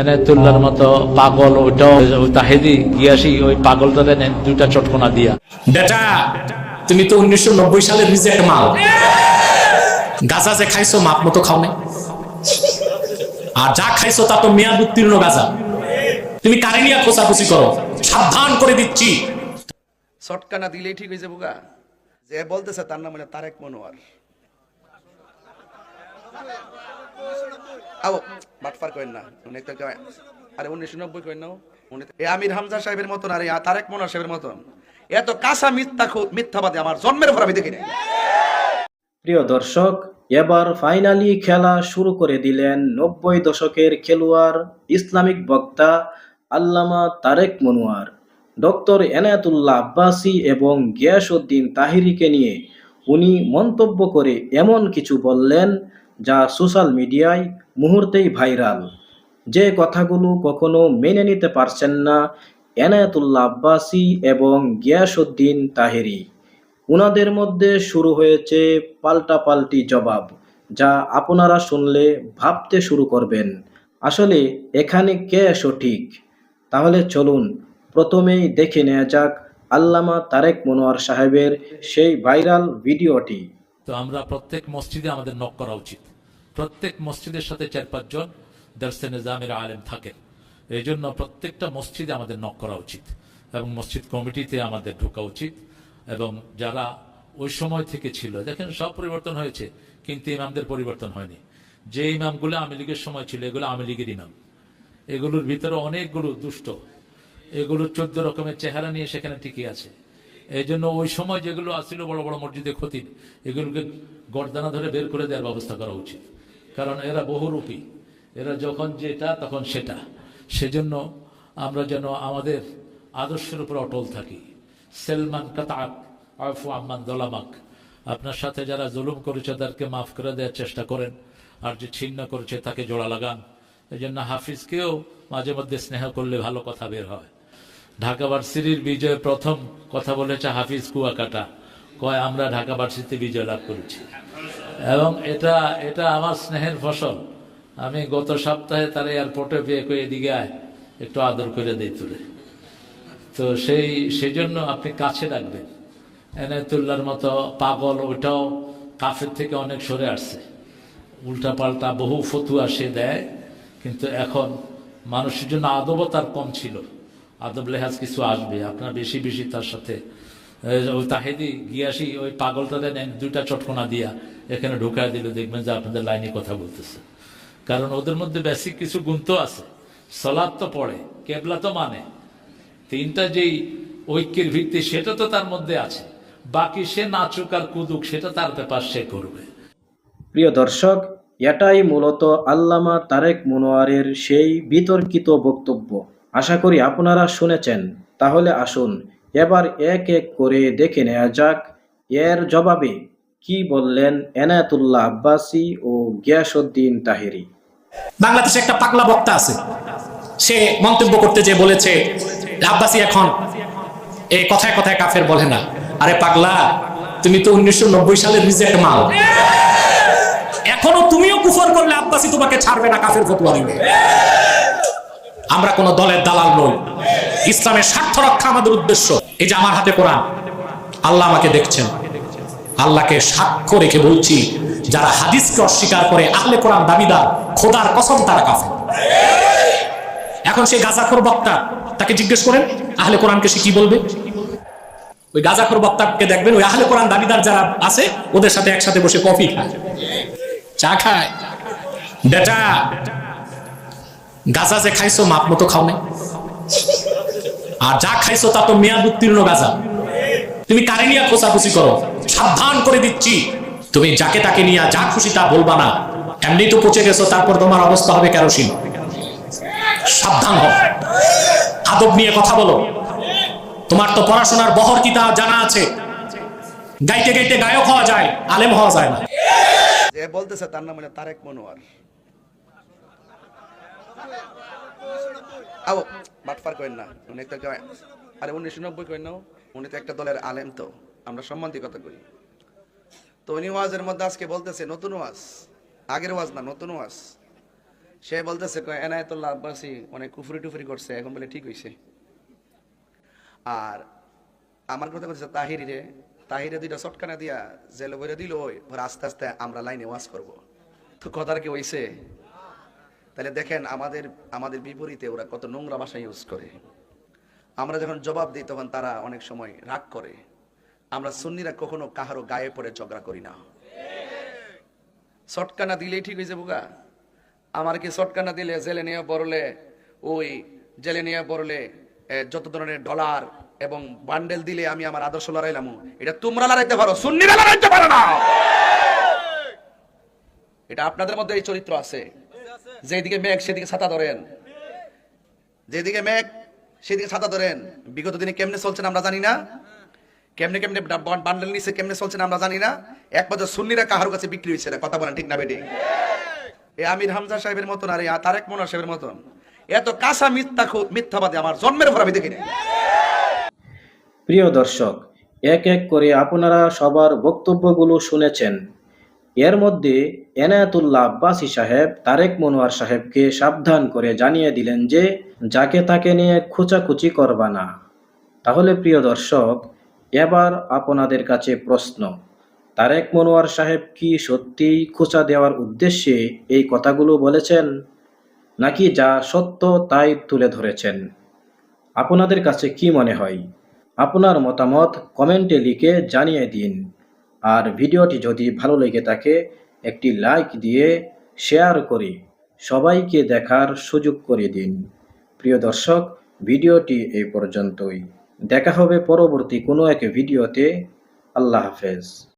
এনায়তুল্লাহর মতো পাগল ওইটাও তাহেদি গিয়াসি ওই পাগলটারে দুইটা চটকনা দিয়া। বেটা তুমি তো উনিশশো নব্বই সালের রিজেক্ট মাল। গাজা যে খাইছো মাপ মতো খাও নাই। আর যা খাইছো তা তো মেয়াদ উত্তীর্ণ গাজা। তুমি কারে নিয়ে খোঁচাখুচি করো? সাবধান করে দিচ্ছি। শটকানা দিলেই ঠিক হয়ে যাব গা। যে বলতেছে তার নাম হলো তারেক মনোয়ার। আও বাটফার করেন না। উনি তো আরে উনিশশো নব্বই করেন না এ আমির হামজা সাহেবের মতন, আর তারেক মনোয়ার সাহেবের মতন। এত কাঁচা মিথ্যা মিথ্যাবাদী, আমার জন্মের পর আমি দেখি নাই। প্রিয় দর্শক, এবার ফাইনালি খেলা শুরু করে দিলেন নব্বই দশকের খেলোয়াড়, ইসলামিক বক্তা আল্লামা তারেক মনোয়ার। ডক্টর এনায়েতুল্লাহ আব্বাসী এবং গিয়াসউদ্দিন তাহিরিকে নিয়ে উনি মন্তব্য করে এমন কিছু বললেন যা সোশ্যাল মিডিয়ায় মুহূর্তেই ভাইরাল। যে কথাগুলো কখনো মেনে নিতে পারছেন না এনায়েতুল্লাহ আব্বাসী এবং গিয়াসউদ্দিন তাহেরি। উনাদের মধ্যে শুরু হয়েছে পাল্টাপাল্টি জবাব, যা আপনারা শুনলে ভাবতে শুরু করবেন, আসলে এখানে কে সঠিক তাহলে চলুন, প্রথমেই দেখে নেওয়া যাক আল্লামা তারেক মনোয়ার সাহেবের সেই ভাইরাল ভিডিওটি। তো আমরা প্রত্যেক মসজিদে আমাদের নক করা উচিত। প্রত্যেক মসজিদের সাথে চার পাঁচজন দর্শে নিজামের আলেম থাকে। এই জন্য প্রত্যেকটা মসজিদে আমাদের নক করা উচিত এবং মসজিদ কমিটিতে আমাদের ঢোকা উচিত এবং যারা ওই সময় থেকে ছিল, দেখেন সব পরিবর্তন হয়েছে, কিন্তু ইমামদের পরিবর্তন হয়নি। যে ইমামগুলো আওয়ামী লীগের সময় ছিল, এগুলো আওয়ামী লীগের ইমাম। এগুলোর ভিতরে অনেকগুলো দুষ্ট। এগুলো চোদ্দ রকমের চেহারা নিয়ে সেখানে টিকে আছে। এই জন্য ওই সময় যেগুলো আসছিল বড় বড় মসজিদে ক্ষতি এগুলোকে গর্দানা ধরে বের করে দেওয়ার ব্যবস্থা করা উচিত। কারণ এরা বহুরূপী। এরা যখন যেটা, তখন সেটা। সেজন্য আমরা যেন আমাদের আদর্শের উপর অটল থাকি। সেলমান কাতাক, আফু আম্মান দলামাক, আপনার সাথে যারা জুলুম করেছে, তাদেরকে মাফ করে দেওয়ার চেষ্টা করেন, আর যে ছিন্ন করেছে, তাকে জোড়া লাগান। এই জন্য হাফিজকেও মাঝে মধ্যে স্নেহ করলে ভালো কথা বের হয়। ঢাকা ভার্সিটির বিজয় প্রথম কথা বলেছে হাফিজ কুয়াকাটা। কয়, আমরা ঢাকা ভার্সিটিতে বিজয় লাভ করেছি। এবং এটা এটা আমার স্নেহের ফসল। আমি গত সপ্তাহে তার এয়ারপোর্টে পেয়ে কয়ে এদিকে আয়, একটু আদর করে দিই তুলে তো সেই সেজন্য আপনি কাছে রাখবেন। এনায়তুল্লাহর মতো পাগল, ওইটাও কাফের থেকে অনেক সরে আসছে। উল্টা পাল্টা বহু ফতুয়া সে দেয়, কিন্তু এখন মানুষের জন্য আদবও তার কম ছিল। আদব লেহাজ কিছু আসবে, আপনার বেশি বেশি তার সাথে ওই তাহেদি গিয়াসি ওই পাগলটাতে দুইটা চটকনা দিয়া। এখানে ঢুকায় দিলে, দেখবেন যে আপনাদের লাইনে কথা বলতেছে। কারণ ওদের মধ্যে বেসিক কিছু গুণ তো আছে। সলাদ তো পড়ে, কেবলা তো মানে। তিনটা যেই ঐক্যের ভিত্তি, সেটা তো তার মধ্যে আছে। বাকি সে নাচুক আর কুদুক, সেটা তার ব্যাপার, সে করবে। প্রিয় দর্শক, এটাই মূলত আল্লামা তারেক মনোয়ারের সেই বিতর্কিত বক্তব্য। আশা করি আপনারা শুনেছেন। তাহলে আসুন এবার এক এক করে দেখে নেওয়া যাক। এর জবাবে কি বললেন এনায়েতুল্লাহ আব্বাসী ও গিয়াসউদ্দিন তাহেরি? বাংলাদেশে একটা পাগলা বক্তা আছে। সে মন্তব্য করতে যে বলেছে, আব্বাসী এখন এই কথায় কথায় কাফের বলে না। আরে পাগলা, তুমি তো উনিশশো নব্বই সালের রিজেক্ট মাল। এখনও তুমিও কুফর করলে আব্বাসী তোমাকে ছাড়বে না কাফের ফতুয়া দিবে। আমরা কোন দলের দালাল নই। ইসলামের স্বার্থ রক্ষা আমাদের উদ্দেশ্য। এই যে আমার হাতে কোরআন, আল্লাহ আমাকে দেখছেন। আল্লাহকে সাক্ষ্য রেখে বলছি, যারা হাদিসকে অস্বীকার করে আহলে কোরআন দাবিদার খোদার কসম তারা কাফের। এখন সেই গাজাখোর বক্তা, তাকে জিজ্ঞেস করেন, আহলে কোরআনকে সে কি বলবে? ওই গাজাখোর বক্তাকে দেখবেন, ওই আহলে কোরআন দাবিদার যারা আছে, ওদের সাথে একসাথে বসে কফি খায়। চা খায়। বেটা, গাজা যে খাইছো, মাপ মতো খাও নাই। আর যা খাইছো তা তো মেয়াদ উত্তীর্ণ গাজা। তুমি কারে নিয়ে খোঁচাখুচি করো? সাবধান করে দিচ্ছি। তুমি যাকে তাকে নিয়ে যা খুশি তা বলবা না। এমনি তো পচে গেছো, তারপর তোমার অবস্থা হবে কেরোসিন। সাবধান হও। আদব নিয়ে কথা বলো। তোমার তো পড়াশোনার বহর কি তা জানা আছে? গাইতে গাইতে গায়ক হওয়া যায়, আলেম হওয়া যায় না। বলতেছে তার নাম তারেক মনোয়ার। বাটফার করেন না। উনি তো আরে উনিশশো নব্বই করেন না উনি তো একটা দলের আলেম তো। আমরা কথা করি। তো উনি ওয়াজের মধ্যে আজকে বলতেছে, নতুন ওয়াজ। আগের ওয়াজ না, নতুন ওয়াজ। সে বলতেছে এনায়তুল্লাহ আব্বাসী অনেক কুফুরি টুফুরি করছে, এখন বলে ঠিক হইছে। আর আমার কথা বলছে তাহিরি রে, তাহিরে দুইটা চটকানা দিয়া জেলে বইরে দিল ওই আস্তে আস্তে আমরা লাইনে ওয়াজ করব। তো কথার কি হইছে? তাহলে দেখেন আমাদের আমাদের বিপরীতে ওরা কত নোংরা ভাষা ইউজ করে। আমরা যখন জবাব দিই, তখন তারা অনেক সময় রাগ করে। আমরা সুন্নিরা কখনো কাহারও গায়ে পড়ে ঝগড়া করি না। শটকানা দিলেই ঠিক হয়েছে বোকা। আমার কি শটকানা দিলে জেলে নিয়ে পড়লে, ওই জেলে নিয়ে পড়লে যত ধরনের ডলার এবং বান্ডেল দিলে আমি আমার আদর্শ লড়াইলাম, এটা তোমরা লড়াইতে পারো, সুন্নিরা লড়াইতে পারো না। এটা আপনাদের মধ্যে এই চরিত্র আছে। যেদিকে মেঘ সেদিকে ছাতা ধরেন। যেদিকে মেঘ সেদিকে ছাতা ধরেন। বিগত দিনে কেমনে চলছেন আমরা জানি না। কেমনে কেমনে বান্ডেল নিছে কেমনে চলছেন আমরা জানি না। এক বছর সুন্নিরা কাহার কাছে বিক্রি হয়েছে না কথা বলেন ঠিক না বেটি এই আমির হামজা সাহেবের মতন আর এই তারেক মোনার সাহেবের মতন। এত কাঁচা মিথ্যা মিথ্যাবাদী আমার জন্মের পর আমি দেখিনি। প্রিয় দর্শক এক এক করে আপনারা সবার বক্তব্যগুলো শুনেছেন। এর মধ্যে এনায়েতুল্লাহ আব্বাসী সাহেব, তারেক মনোয়ার সাহেবকে সাবধান করে জানিয়ে দিলেন যে, যাকে তাকে নিয়ে খোঁচাখুচি করবা না। তাহলে প্রিয় দর্শক, এবার আপনাদের কাছে প্রশ্ন, তারেক মনোয়ার সাহেব কি সত্যিই খোঁচা দেওয়ার উদ্দেশ্যে এই কথাগুলো বলেছেন, নাকি যা সত্য তাই তুলে ধরেছেন? আপনাদের কাছে কি মনে হয়? আপনার মতামত কমেন্টে লিখে জানিয়ে দিন। আর ভিডিওটি যদি ভালো লেগে থাকে, একটি লাইক দিয়ে শেয়ার করে সবাইকে দেখার সুযোগ করে দিন। প্রিয় দর্শক, ভিডিওটি এই পর্যন্তই। দেখা হবে পরবর্তী কোনো এক ভিডিওতে। আল্লাহ হাফেজ।